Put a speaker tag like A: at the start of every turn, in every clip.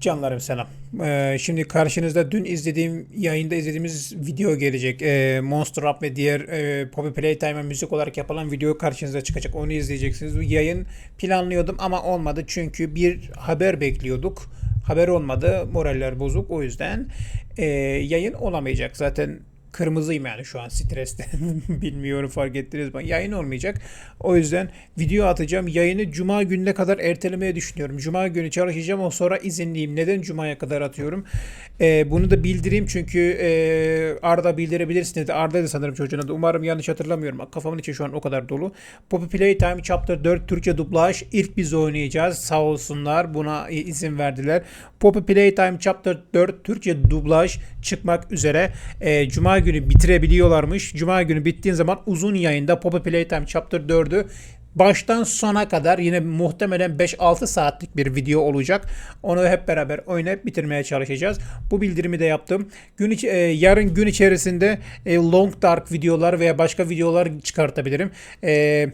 A: Canlarım selam. Ee, şimdi karşınızda dün izlediğim yayında izlediğimiz video gelecek. Ee, Monster Rap ve diğer e, Poppy Playtime'a müzik olarak yapılan video karşınıza çıkacak. Onu izleyeceksiniz. Bu yayın planlıyordum ama olmadı çünkü bir haber bekliyorduk. Haber olmadı. Moraller bozuk. O yüzden e, yayın olamayacak. Zaten kırmızıyım yani şu an stresten. Bilmiyorum fark ettiniz mi? Yayın olmayacak. O yüzden video atacağım. Yayını cuma gününe kadar ertelemeye düşünüyorum. Cuma günü çalışacağım. O sonra izinliyim. Neden cumaya kadar atıyorum? Ee, bunu da bildireyim çünkü e, Arda bildirebilirsiniz. Arda'ydı sanırım çocuğun adı. Umarım yanlış hatırlamıyorum. Kafamın içi şu an o kadar dolu. Poppy Playtime Chapter 4 Türkçe dublaj. İlk biz oynayacağız. Sağ olsunlar. Buna izin verdiler. Poppy Playtime Chapter 4 Türkçe dublaj çıkmak üzere. Ee, Cuma günü bitirebiliyorlarmış. Cuma günü bittiğin zaman uzun yayında Poppy Playtime Chapter 4'ü baştan sona kadar yine muhtemelen 5-6 saatlik bir video olacak. Onu hep beraber oynayıp bitirmeye çalışacağız. Bu bildirimi de yaptım. Gün içi- e, yarın gün içerisinde e, Long Dark videolar veya başka videolar çıkartabilirim. Eee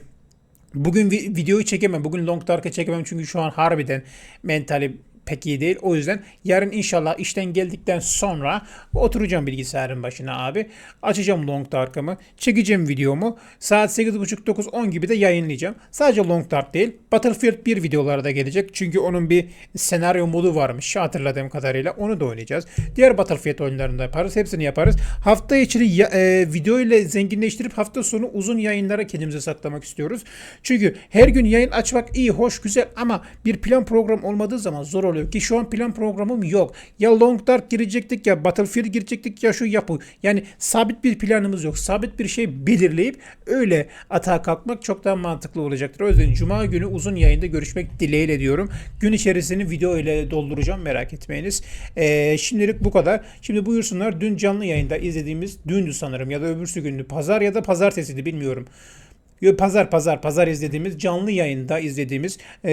A: Bugün vi- videoyu çekemem. Bugün Long Dark'ı çekemem çünkü şu an harbiden mentali pek iyi değil. O yüzden yarın inşallah işten geldikten sonra oturacağım bilgisayarın başına abi. Açacağım Long Dark'ımı. Çekeceğim videomu. Saat 8.30-9-10 gibi de yayınlayacağım. Sadece Long Dark değil. Battlefield 1 videoları da gelecek. Çünkü onun bir senaryo modu varmış hatırladığım kadarıyla. Onu da oynayacağız. Diğer Battlefield oyunlarını da yaparız. Hepsini yaparız. Hafta içi e, video ile zenginleştirip hafta sonu uzun yayınlara kendimize saklamak istiyoruz. Çünkü her gün yayın açmak iyi, hoş, güzel ama bir plan program olmadığı zaman zor oluyor ki şu an plan programım yok. Ya Long Dark girecektik ya Battlefield girecektik ya şu yapı. Yani sabit bir planımız yok. Sabit bir şey belirleyip öyle atağa kalkmak çok daha mantıklı olacaktır. O yüzden Cuma günü uzun yayında görüşmek dileğiyle diyorum. Gün içerisini video ile dolduracağım merak etmeyiniz. Ee, şimdilik bu kadar. Şimdi buyursunlar dün canlı yayında izlediğimiz dündü sanırım ya da öbürsü gündü. Pazar ya da pazartesiydi bilmiyorum. Pazar pazar pazar izlediğimiz canlı yayında izlediğimiz e,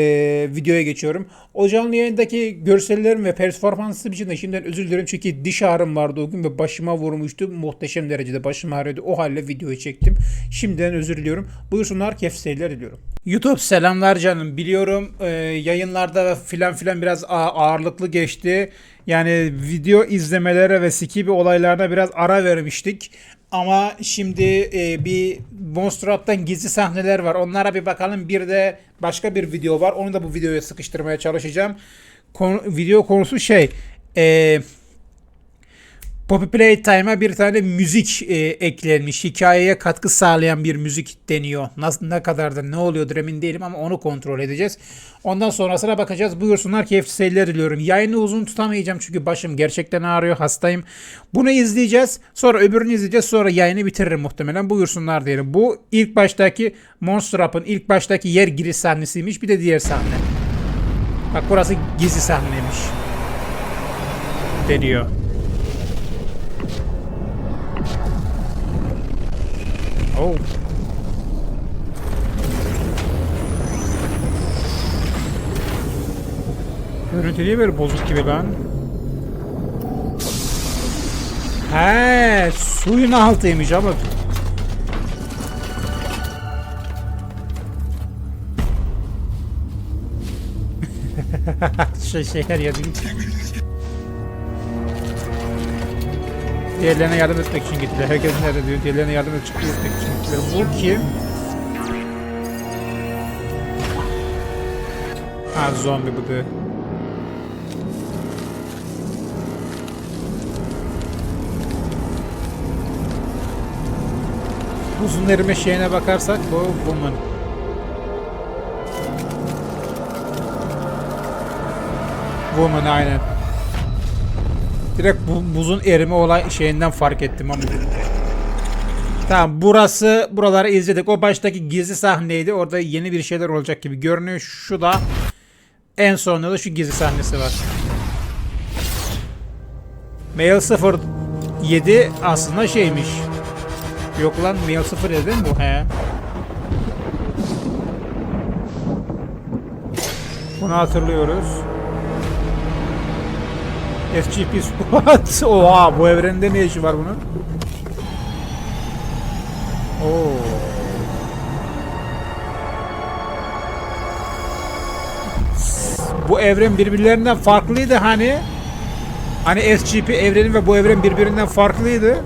A: videoya geçiyorum. O canlı yayındaki görsellerim ve performansı için de şimdiden özür dilerim çünkü diş ağrım vardı o gün ve başıma vurmuştu. Muhteşem derecede başım ağrıyordu. O halde videoyu çektim. Şimdiden özür diliyorum. Buyursunlar keyif seyirler diliyorum. YouTube selamlar canım. Biliyorum e, yayınlarda filan filan biraz ağırlıklı geçti. Yani video izlemelere ve skibi olaylarına biraz ara vermiştik. Ama şimdi e, bir Monster Up'tan gizli sahneler var. Onlara bir bakalım. Bir de başka bir video var. Onu da bu videoya sıkıştırmaya çalışacağım. Konu, video konusu şey. E, Poppy Playtime'a bir tane müzik e, eklenmiş. Hikayeye katkı sağlayan bir müzik deniyor. Nasıl, ne kadar da ne oluyordur emin değilim ama onu kontrol edeceğiz. Ondan sonrasına bakacağız. Buyursunlar keyifli seyirler diliyorum. Yayını uzun tutamayacağım çünkü başım gerçekten ağrıyor. Hastayım. Bunu izleyeceğiz. Sonra öbürünü izleyeceğiz. Sonra yayını bitiririm muhtemelen. Buyursunlar diyelim. Bu ilk baştaki Monster Up'ın ilk baştaki yer giriş sahnesiymiş. Bir de diğer sahne. Bak burası gizli sahneymiş. Deniyor. Oh. Görüntü niye böyle bozuk gibi lan? He, suyun altıymış ama. şey şeyler yazıyor. Diğerlerine yardım etmek için gittiler. Herkes nerede diyor. Diğerlerine yardım etmek için gittiler. Bu kim? Ha zombi bu da. Uzun erime şeyine bakarsak bu woman. Woman aynen. Direkt bu buzun erime olay şeyinden fark ettim ama. Tamam burası buraları izledik. O baştaki gizli sahneydi. Orada yeni bir şeyler olacak gibi görünüyor. Şu da en sonunda da şu gizli sahnesi var. Mail 07 aslında şeymiş. Yok lan Mail 07 mi bu? He. Bunu hatırlıyoruz. SGP Squad. Oha bu evrende ne işi var bunun? Oo. Bu
B: evren birbirlerinden farklıydı hani. Hani SGP evreni ve bu evren birbirinden farklıydı.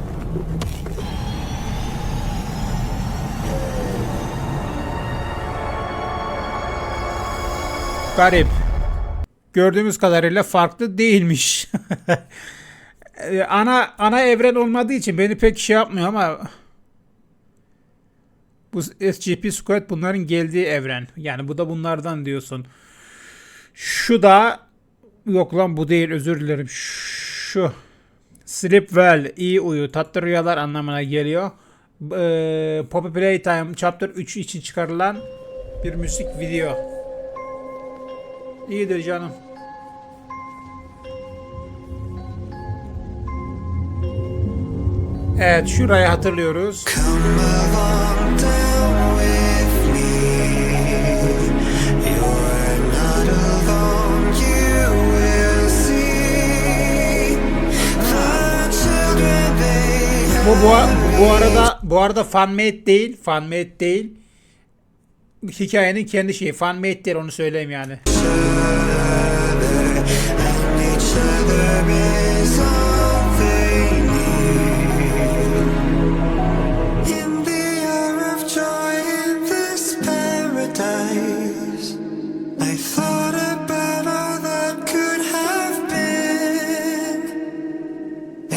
B: Garip. Gördüğümüz kadarıyla farklı değilmiş. Ee, ana ana evren olmadığı için beni pek şey yapmıyor ama bu SGP Squad bunların geldiği evren. Yani bu da bunlardan diyorsun. Şu da yok lan bu değil özür dilerim. Şu Sleep well, iyi uyu, tatlı rüyalar anlamına geliyor. Ee, Poppy Playtime Chapter 3 için çıkarılan bir müzik video. İyidir canım. Evet şurayı hatırlıyoruz. Bu, bu, bu arada bu arada fanmade değil, fanmade değil. Hikayenin kendi şeyi. Fanmade değil onu söyleyeyim yani.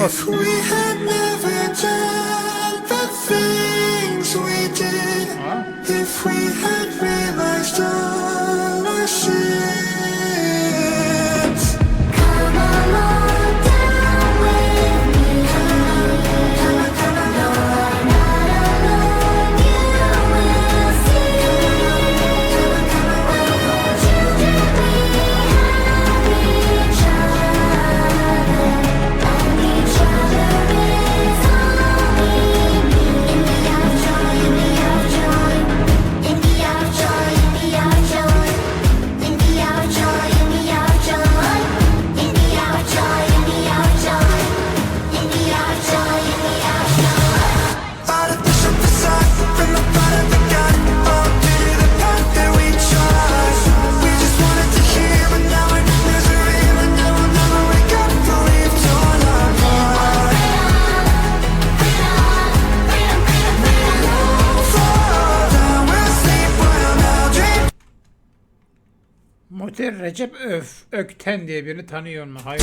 B: próxima. Recep Öf, Ökten diye birini tanıyor mu? Hayır.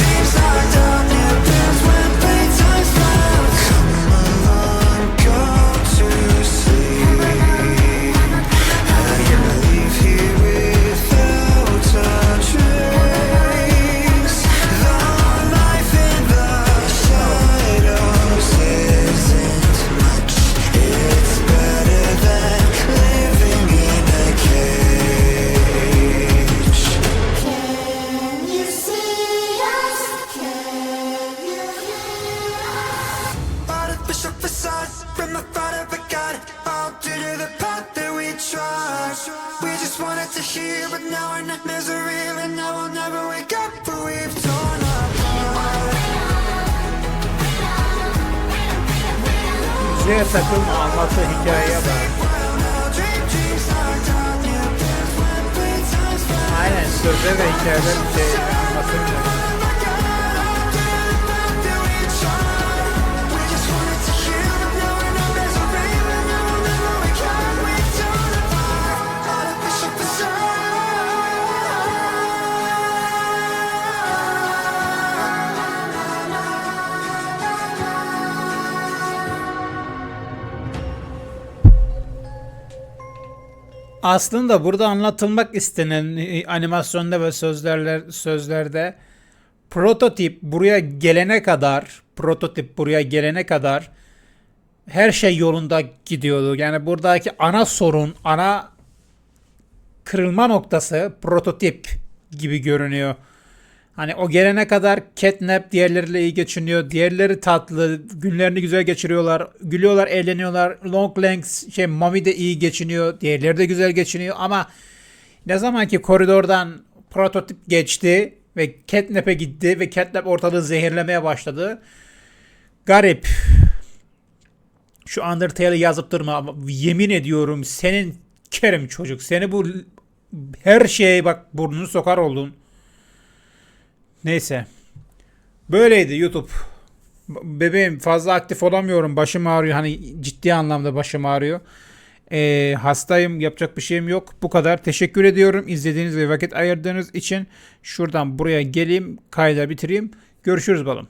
A: We just wanted to hear but now we're in misery And now we'll never wake up for we've torn apart
B: anlattığı hikayeye bak.
A: Well now dream dreams are done
B: Aslında burada anlatılmak istenen e, animasyonda ve sözlerler sözlerde prototip buraya gelene kadar prototip buraya gelene kadar her şey yolunda gidiyordu. Yani buradaki ana sorun, ana kırılma noktası prototip gibi görünüyor. Hani o gelene kadar Catnap diğerleriyle iyi geçiniyor. Diğerleri tatlı, günlerini güzel geçiriyorlar. Gülüyorlar, eğleniyorlar. Long Legs, şey Mami de iyi geçiniyor. Diğerleri de güzel geçiniyor ama ne zaman ki koridordan prototip geçti ve Catnap'e gitti ve Catnap ortalığı zehirlemeye başladı. Garip. Şu Undertale'i yazıp durma yemin ediyorum senin kerim çocuk. Seni bu her şeye bak burnunu sokar oldun.
A: Neyse. Böyleydi YouTube. Bebeğim fazla aktif olamıyorum. Başım ağrıyor. Hani ciddi anlamda başım ağrıyor. Ee, hastayım. Yapacak bir şeyim yok. Bu kadar. Teşekkür ediyorum. İzlediğiniz ve vakit ayırdığınız için. Şuradan buraya geleyim. Kayda bitireyim. Görüşürüz balım.